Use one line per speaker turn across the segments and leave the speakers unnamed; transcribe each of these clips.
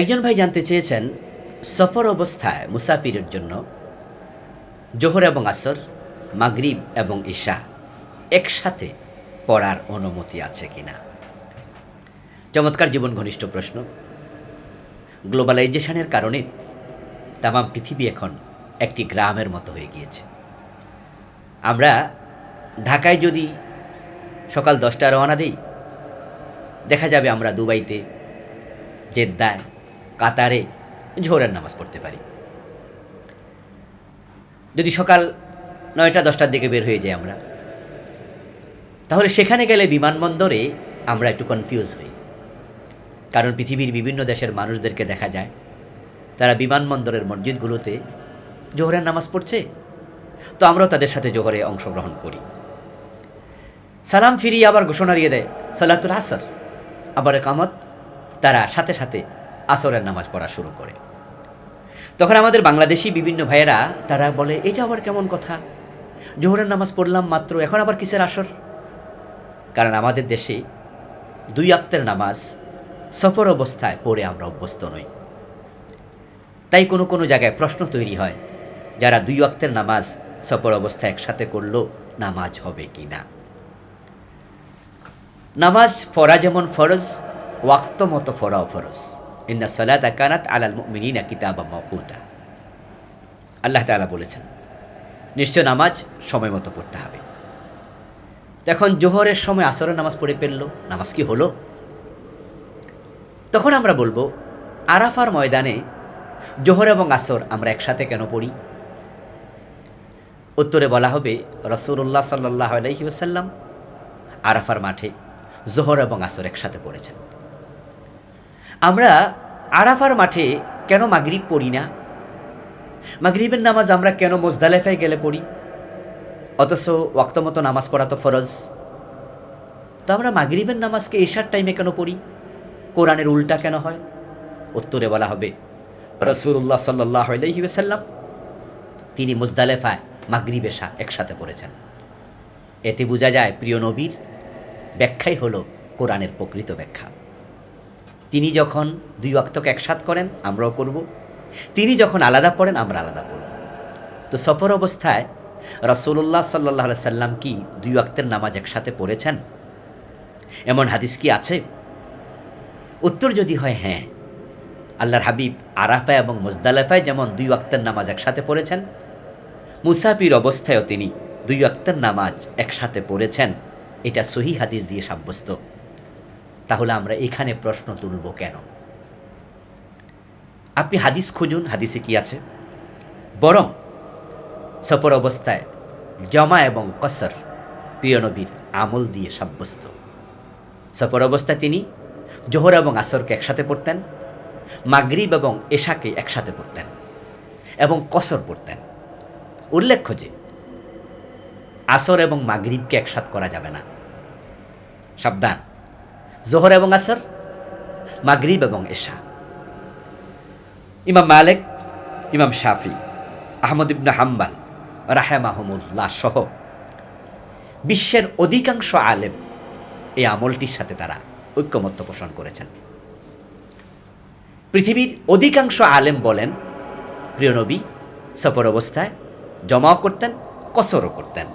একজন ভাই জানতে চেয়েছেন, সফর অবস্থায় মুসাফিরের জন্য জোহর এবং আসর, মাগরিব এবং ঈশা একসাথে পড়ার অনুমতি আছে কিনা? চমৎকার জীবন ঘনিষ্ঠ প্রশ্ন। গ্লোবালাইজেশনের কারণে তামাম পৃথিবী এখন একটি গ্রামের মতো হয়ে গিয়েছে। আমরা ঢাকায় যদি সকাল দশটায় রওনা দিই, দেখা যাবে আমরা দুবাইতে, জেদ্দায় কাতারে ঝোরের নামাজ পড়তে পারি। যদি সকাল নয়টা, দশটার দিকে বের হয়ে যাই আমরা, তাহলে সেখানে গেলে বিমানবন্দরে আমরা একটু কনফিউজ হই। কারণ পৃথিবীর বিভিন্ন দেশের মানুষদেরকে দেখা যায়, তারা বিমানবন্দরের মসজিদগুলোতে জোহরের নামাজ পড়ছে। তো আমরাও তাদের সাথে জোহরে অংশগ্রহণ করি। সালাম ফিরিয়ে আবার ঘোষণা দিয়ে দেয়, সালাতুল আসর। আবার কামত তারা সাথে সাথে আসরের নামাজ পড়া শুরু করে। তখন আমাদের বাংলাদেশি বিভিন্ন ভাইয়েরা, তারা বলে, এটা আবার কেমন কথা? জোহরের নামাজ পড়লাম মাত্র, এখন আবার কিসের আসর? কারণ আমাদের দেশে দুই আক্তের নামাজ সফর অবস্থায় পড়ে আমরা অভ্যস্ত নই। তাই কোনো কোনো জায়গায় প্রশ্ন তৈরি হয়, যারা দুই অক্তের নামাজ সফর অবস্থায় একসাথে করল, নামাজ হবে কি না নামাজ পড়া যেমন ফরজ, ওয়াক্ত মতো পড়াও ফরজ। ইন্না সলাত কানাত আলাল মিনা কিতাবা মকুতা আল্লাহ তালা বলেছেন, নিশ্চয় নামাজ সময় মতো পড়তে হবে। যখন জোহরের সময় আসরের নামাজ পড়ে ফেলল, নামাজ কি হলো? তখন আমরা বলব, আরাফার ময়দানে জোহর এবং আসর আমরা একসাথে কেন পড়ি? উত্তরে বলা হবে রসুল্লাহ সাল্লাহ আলহি ওসাল্লাম আরাফার মাঠে জোহর এবং আসর একসাথে পড়েছেন। আমরা আরাফার মাঠে কেন মাগরিব পড়ি না? মাগরিবের নামাজ আমরা কেন মোজদালেফায় গেলে পড়ি? অথচ ওয়াক্ত মতো নামাজ পড়া তো ফরজ। তো আমরা মাগরিবের নামাজকে এশার টাইমে কেন পড়ি? কোরআনের উল্টা কেন হয়? উত্তরে বলা হবে রসুল্লাহ সাল্লাহ তিনি মুজদালেফায় মাগরিব, এশা একসাথে পড়েছেন। এতে বোঝা যায়, প্রিয় নবীর ব্যাখ্যাই হলো কোরআনের প্রকৃত ব্যাখ্যা। তিনি যখন দুই অক্তকে একসাথ করেন, আমরাও করব। তিনি যখন আলাদা পড়েন, আমরা আলাদা পড়ব। তো সফর অবস্থায় রসুল্লাহ সাল্লাহ সাল্লাম কি দুই অক্তের নামাজ একসাথে পড়েছেন? এমন হাদিস কি আছে? উত্তর যদি হয় হ্যাঁ। আল্লাহর হাবিব আরাফা এবং মুজদালেফায় যেমন দুই অক্তের নামাজ একসাথে পড়েছেন, মুসাফির অবস্থায়ও তিনি দুই অক্তের নামাজ একসাথে পড়েছেন। এটা সহি হাদিস দিয়ে সাব্যস্ত। তাহলে আমরা এখানে প্রশ্ন তুলব কেন? আপনি হাদিস খুঁজুন, হাদিসে কি আছে? বরং সফর অবস্থায় জমা এবং কসর প্রিয় নবীর আমল দিয়ে সাব্যস্ত। সফর অবস্থায় তিনি জোহর এবং আসরকে একসাথে পড়তেন, মাগরিব এবং এশাকে একসাথে পড়তেন এবং কসর পড়তেন। উল্লেখ্য যে, আসর এবং মাগরিবকে একসাথ করা যাবে না। সাবধান। জোহর এবং আসর, মাগরিব এবং এশা। ইমাম মালেক, ইমাম শাফি, আহমদ ইবনা হাম্বাল রাহেমাহমুল্লাহ সহ বিশ্বের অধিকাংশ আলেম এই আমলটির সাথে তারা ঐক্যমত্য পোষণ করেছেন। পৃথিবীর অধিকাংশ আলেম বলেন, প্রিয় নবী, সফর অবস্থায় জমাও করতেন, কসরও করতেন।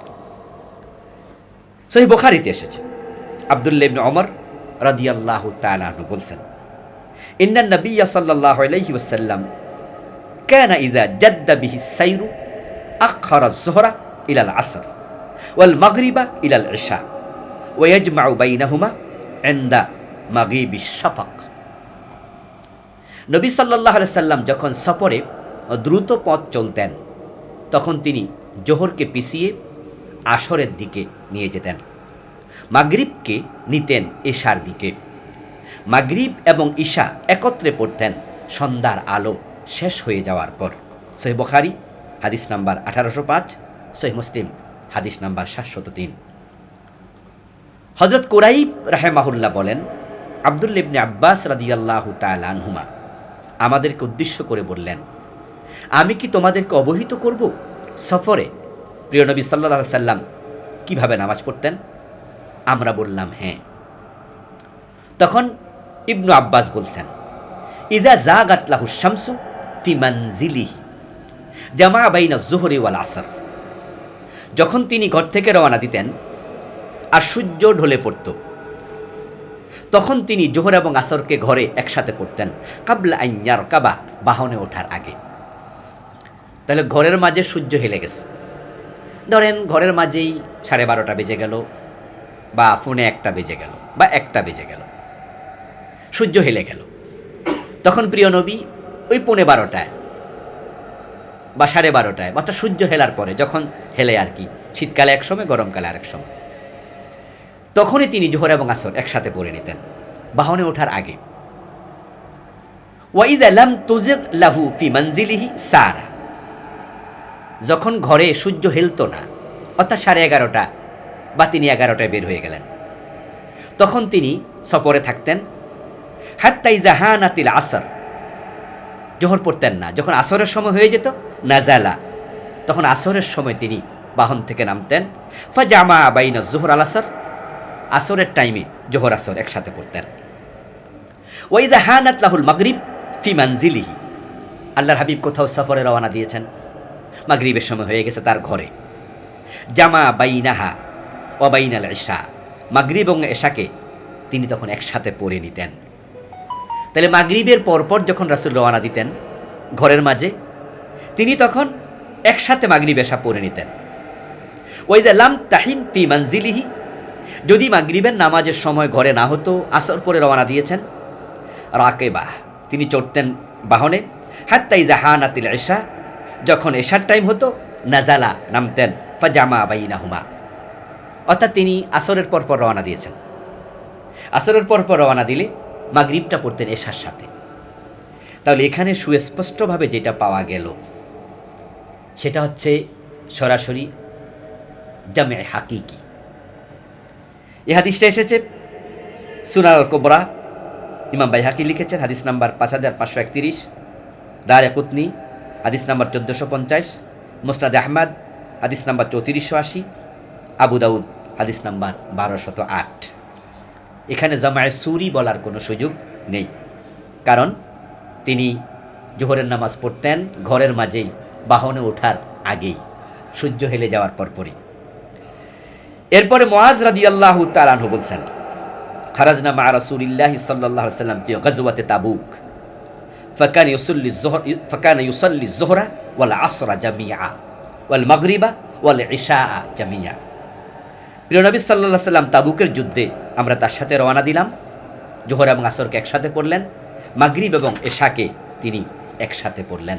সহি বোখারিতে এসেছে। আবদুল্লাহ ইবনে অমর রাদিয়াল্লাহ তালাহু বলছেন, ইন্নান নবিয়া সাল্লাহ আলহি ওসাল্লাম কেন ইজা জদ্দা বিহি সাইরু আখরা জোহরা ইলাল আসর ওয়াল মাগরিবা ইলাল ইশা ওয়াজমা বাইনাহুমা এন্দা মাগিবি শাফাক। নবী সাল্লাহ সাল্লাম যখন সফরে দ্রুত পথ চলতেন, তখন তিনি জোহরকে পিছিয়ে আসরের দিকে নিয়ে যেতেন। মাগরিবকে নিতেন এশার দিকে। মাগরিব এবং ঈশা একত্রে পড়তেন সন্ধ্যার আলো শেষ হয়ে যাওয়ার পর। সহি বখারি, হাদিস নাম্বার আঠারোশো পাঁচ, সহি মুসলিম, হাদিস নাম্বার সাতশত তিন। হজরত কোরাইব রাহেমাহুল্লাহ বলেন আবদুল্লিবনে আব্বাস রাদিয়াল্লাহ তালানহুমা আমাদেরকে উদ্দেশ্য করে বললেন, আমি কি তোমাদেরকে অবহিত করব? সফরে প্রিয় নবী সাল্লা সাল্লাম কীভাবে নামাজ পড়তেন? আমরা বললাম হ্যাঁ। তখন ইবনু আব্বাস বলছেন ইদা জাগাত লাহু শামসু ফি মানজিলিহি জামা বাইনা জোহরি ওয়াল আসর। যখন তিনি ঘর থেকে রওনা দিতেন আর সূর্য ঢলে পড়ত, তখন তিনি জোহর এবং আসরকে ঘরে একসাথে পড়তেন, কাবলা আইয়ার কাবা বাহনে ওঠার আগে। তাহলে ঘরের মাঝে সূর্য হেলে গেছে। ধরেন ঘরের মাঝেই সাড়ে বারোটা বেজে গেল বা ফোনে একটা বেজে গেল বা একটা বেজে গেল। সূর্য হেলে গেল। তখন প্রিয় নবী ওই পৌনে বারোটায় বা সাড়ে বারোটায়, অর্থাৎ সূর্য হেলার পরে, যখন হেলে আর কি, শীতকালে এক সময়, গরমকালে আরেক সময়। তখনই তিনি জোহর এবং আসর একসাথে পড়ে নিতেন, বাহনে ওঠার আগে। ওয়াইদ আলাম তুজিক লাহু ফি মঞ্জিলিহি সারা। যখন ঘরে সূর্য হেলত না, অর্থাৎ সাড়ে এগারোটা বা তিনি এগারোটায় বের হয়ে গেলেন। তখন তিনি সফরে থাকতেন। হাত্তাই জাহানাতিল আসর। জোহর পড়তেন না। যখন আসরের সময় হয়ে যেত, নাজালা। তখন আসরের সময় তিনি বাহন থেকে নামতেন। ফা জামা বাইনা জোহর আল আসর। আসরের টাইমে জোহর আসর একসাথে পড়তেন। ওয়াইদা হানাত লাহুল মাগরিব ফি মানজিলিহি। আল্লাহর হাবিব কোথাও সফরে রওনা দিয়েছেন। মাগরিবের সময় হয়ে গেছে তার ঘরে। জামা বাইনাহা অবাইনাল এশা মাগরিব এবং এশাকে তিনি তখন একসাথে পড়ে নিতেন। তাহলে মাগরিবের পরপর যখন রাসুল রওনা দিতেন ঘরের মাঝে, তিনি তখন একসাথে মাগরিব, এশা পড়ে নিতেন। ওইদা লাম তাহিন পি মানজিলিহি, যদি মাগরিবের নামাজের সময় ঘরে না হতো, আসর পরে রওনা দিয়েছেন। রাকে বাহ তিনি চড়তেন বাহনে হাত্তাই জাহানাতিল এশা যখন এশার টাইম হতো নাজালা নামতেন, ফাজামা বাইনা হুমা অর্থাৎ তিনি আসরের পর পর রওনা দিয়েছেন। আসরের পর পর রওনা দিলে মাগরিবটা পড়তেন এশার সাথে। তাহলে এখানে সুস্পষ্টভাবে যেটা পাওয়া গেল, সেটা হচ্ছে সরাসরি জামে হাকিকি। এ হাদিসটা এসেছে সুনাল কোবরা ইমাম বাই হাকি লিখেছেন, হাদিস নাম্বার পাঁচ হাজার পাঁচশো একত্রিশ, দার একুতনি হাদিস নাম্বার চোদ্দোশো পঞ্চাশ মোস্তাদ আহমদ, হাদিস নাম্বার চৌত্রিশশো আশি, আবু দাউদ হাদিস নাম্বার বারোশত আট। এখানে জামায় সুরি বলার কোনো সুযোগ নেই। কারণ তিনি জোহরের নামাজ পড়তেন ঘরের মাঝেই, বাহনে ওঠার আগেই, সূর্য হেলে যাওয়ার পরপরই। এরপরে মোয়াজ রাদি আল্লাহ তালানহু বলছেন, খারাজনা মা রাসুলিল্লাহ সাল্লাহ সাল্লাম প্রিয় গজওয়াতে তাবুক। ফকান ইউসুল্লি জোহর, ফকান ইউসল্লি জোহরা ওয়াল আসরা জামিয়া ওয়াল মগরিবা ওয়াল ইশা জামিয়া সাল্লাল্লাহু আলাইহি সাল্লাম তাবুকের যুদ্ধে আমরা তার সাথে রওনা দিলাম। জোহর এবং আসরকে একসাথে পড়লেন। মাগরিব এবং এশাকে তিনি একসাথে পড়লেন।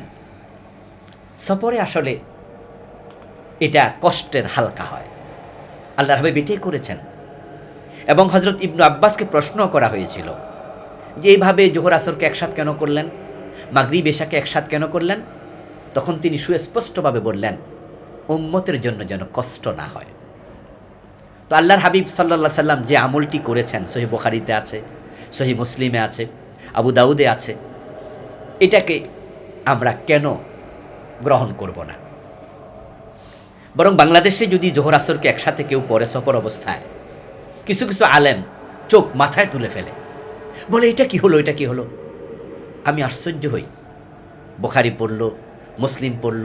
সফরে আসলে এটা কষ্টের হালকা হয়। আল্লাহ হাবিব এটাই করেছেন। এবং হজরত ইবনু আব্বাসকে প্রশ্ন করা হয়েছিল যে, এইভাবে জোহর, আসরকে একসাথ কেন করলেন? মাগরিব, এশাকে একসাথ কেন করলেন? তখন তিনি সুস্পষ্টভাবে বললেন, উম্মতের জন্য যেন কষ্ট না হয়। তো আল্লাহর হাবিব সাল্লা সাল্লাম যে আমলটি করেছেন, সহি বোখারিতে আছে, সহি মুসলিমে আছে, আবু দাউদে আছে, এটাকে আমরা কেন গ্রহণ করব না? বরং বাংলাদেশে যদি জোহর আসরকে একসাথে কেউ পরে সফর অবস্থায় কিছু কিছু আলেম চোখ মাথায় তুলে ফেলে, বলে, এটা কি হলো, এটা কি হলো? আমি আশ্চর্য হই। বোখারি পড়ল, মুসলিম পড়ল,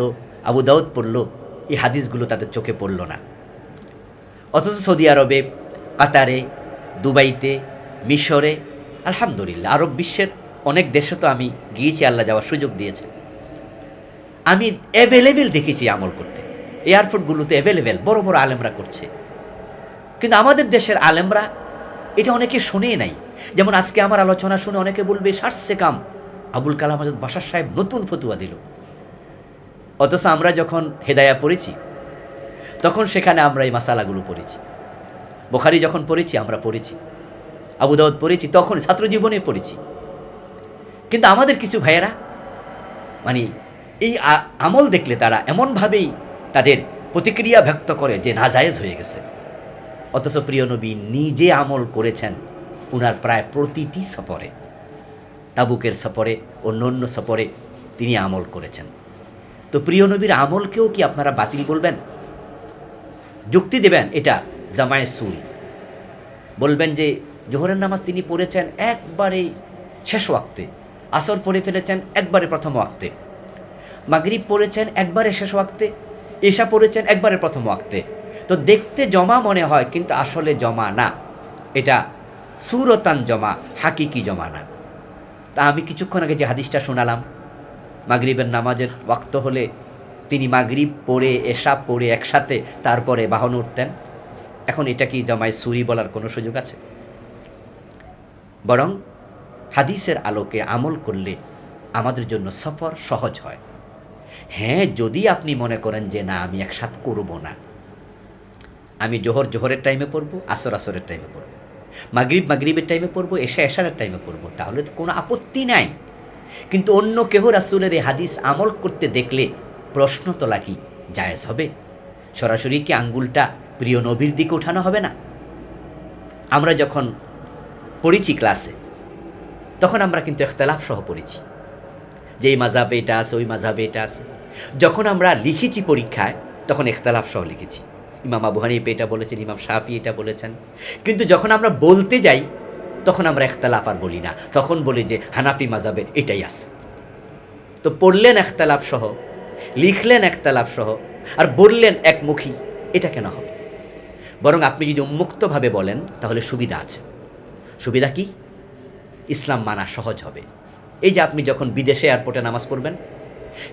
আবু দাউদ পড়ল, এই হাদিসগুলো তাদের চোখে পড়ল না। অথচ সৌদি আরবে, কাতারে, দুবাইতে, মিশরে, আলহামদুলিল্লাহ, আরব বিশ্বের অনেক দেশে তো আমি গিয়েছি, আল্লাহ যাওয়ার সুযোগ দিয়েছে। আমি অ্যাভেলেবেল দেখেছি আমল করতে। এয়ারপোর্টগুলোতে অ্যাভেলেবেল বড় বড় আলেমরা করছে। কিন্তু আমাদের দেশের আলেমরা এটা অনেকে শুনে নাই। যেমন আজকে আমার আলোচনা শুনে অনেকে বলবে, সারসে কাম? আবুল কালাম আজাদ বাসার সাহেব নতুন ফতুয়া দিল। অথচ আমরা যখন হেদায়া পড়েছি তখন সেখানে আমরা এই মাসালাগুলো পড়েছি। বোখারি যখন পড়েছি, আমরা পড়েছি। আবু দাউদ পড়েছি, তখন ছাত্র জীবনে পড়েছি। কিন্তু আমাদের কিছু ভাইয়েরা মানে এই আমল দেখলে তারা এমনভাবেই তাদের প্রতিক্রিয়া ব্যক্ত করে যে নাজায়েজ হয়ে গেছে। অথচ প্রিয় নবী নিজে আমল করেছেন উনার প্রায় প্রতিটি সফরে। তাবুকের সফরে অন্য অন্য সফরে তিনি আমল করেছেন। তো প্রিয় নবীর আমলকেও কি আপনারা বাতিল বলবেন? যুক্তি দেবেন, এটা জামায় সুরি। বলবেন যে জোহরের নামাজ তিনি পড়েছেন একবারে শেষ ওয়াক্তে, আসর পড়ে ফেলেছেন একবারে প্রথম ওয়াক্তে, মাগরিব পড়েছেন একবারে শেষ ওয়াক্তে এশা পড়েছেন একবারে প্রথম ওয়াক্তে। তো দেখতে জমা মনে হয়, কিন্তু আসলে জমা না। এটা সুরতান জমা, হাকিকি জমা না। তা আমি কিছুক্ষণ আগে যে হাদিসটা শোনালাম, মাগরিবের নামাজের ওয়াক্ত হলে তিনি মাগরিব পড়ে এশা পড়ে একসাথে তারপরে বাহন উঠতেন। এখন এটা কি জমায় সুরি বলার কোনো সুযোগ আছে? বরং হাদিসের আলোকে আমল করলে আমাদের জন্য সফর সহজ হয়। হ্যাঁ যদি আপনি মনে করেন যে না, আমি একসাথ করব না। আমি জোহর জোহরের টাইমে পড়ব, আসর আসরের টাইমে পড়ব। মাগরিব মাগরিবের টাইমে পড়ব, এশা এশারের টাইমে পড়ব, তাহলে তো কোনো আপত্তি নাই। কিন্তু অন্য কেহ রাসুলের এই হাদিস আমল করতে দেখলে প্রশ্ন তোলা কি জায়েজ হবে। সরাসরি কি আঙ্গুলটা প্রিয় নবীর দিকে উঠানো হবে না? আমরা যখন পড়েছি ক্লাসে, তখন আমরা কিন্তু এখতলাফ সহ পড়েছি। যে এই মাঝাবে এটা আছে, ওই মাঝাবে এটা আছে। যখন আমরা লিখেছি পরীক্ষায়, তখন এখতলাফ সহ লিখেছি। ইমাম আবু হানিফ এটা বলেছেন, ইমাম শাফি এটা বলেছেন। কিন্তু যখন আমরা বলতে যাই, তখন আমরা এখতলাফ আর বলি না। তখন বলি যে হানাফি মাজাবে এটাই আছে। তো পড়লেন একতালাপ সহ লিখলেন একতালাপ সহ আর বললেন একমুখী এটা কেন হবে? বরং আপনি যদি উন্মুক্তভাবে বলেন, তাহলে সুবিধা আছে। সুবিধা কি? ইসলাম মানা সহজ হবে। এই যে আপনি যখন বিদেশে এয়ারপোর্টে নামাজ পড়বেন,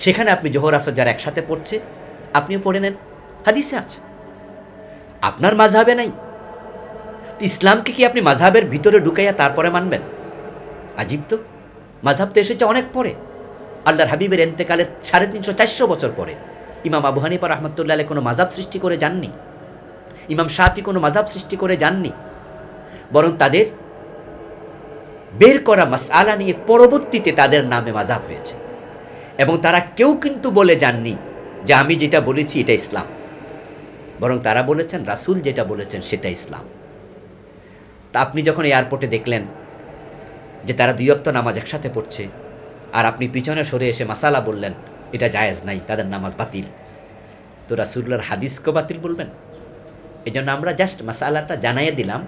সেখানে আপনি জোহর আসর যারা একসাথে পড়ছে, আপনিও পড়ে নেন, হাদিসে আছে। আপনার মাঝহাবে নাই। ইসলামকে কি আপনি মাঝহাবের ভিতরে ঢুকাইয়া তারপরে মানবেন? আজীব তো। মাঝহাব তো এসেছে অনেক পরে। আল্লাহর হাবিবের এন্তেকালের সাড়ে তিনশো চারশো বছর পরে ইমাম আবু হানিফা রহমতুল্লাহ কোনো মাঝাব সৃষ্টি করে যাননি। ইমাম শাফি কোনো মাঝাব সৃষ্টি করে যাননি। বরং তাদের বের করা মাসআলা নিয়ে পরবর্তীতে তাদের নামে মাজাব হয়েছে। এবং তারা কেউ কিন্তু বলে যাননি যে আমি যেটা বলেছি এটা ইসলাম। বরং তারা বলেছেন, রাসূল যেটা বলেছেন সেটা ইসলাম। তা আপনি যখন এয়ারপোর্টে দেখলেন যে তারা দুই অক্ত নামাজ একসাথে পড়ছে আর আপনি পিছনে সরে এসে মাসালা বললেন, এটা জায়েজ নাই, তাদের নামাজ বাতিল। তো রাসুল্লার হাদিসকে বাতিল বলবেন? এই জন্য আমরা জাস্ট মাসালাটা জানাইয়ে দিলাম,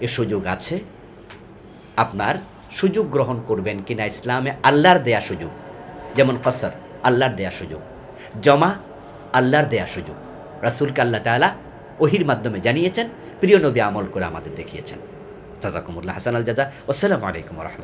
এ সুযোগ আছে, আপনার সুযোগ গ্রহণ করবেন কিনা ইসলামে আল্লাহর দেয়া সুযোগ। যেমন কসর, আল্লাহর দেয়া সুযোগ। জমা, আল্লাহর দেয়া সুযোগ। রাসুলকে আল্লাহ তালা ওহির মাধ্যমে জানিয়েছেন, প্রিয় নবী আমল করে আমাদের দেখিয়েছেন। জাজাকুমুল্লাহ হাসান আল জাজা আসসালামু আলাইকুম রহমতুল্লাহ।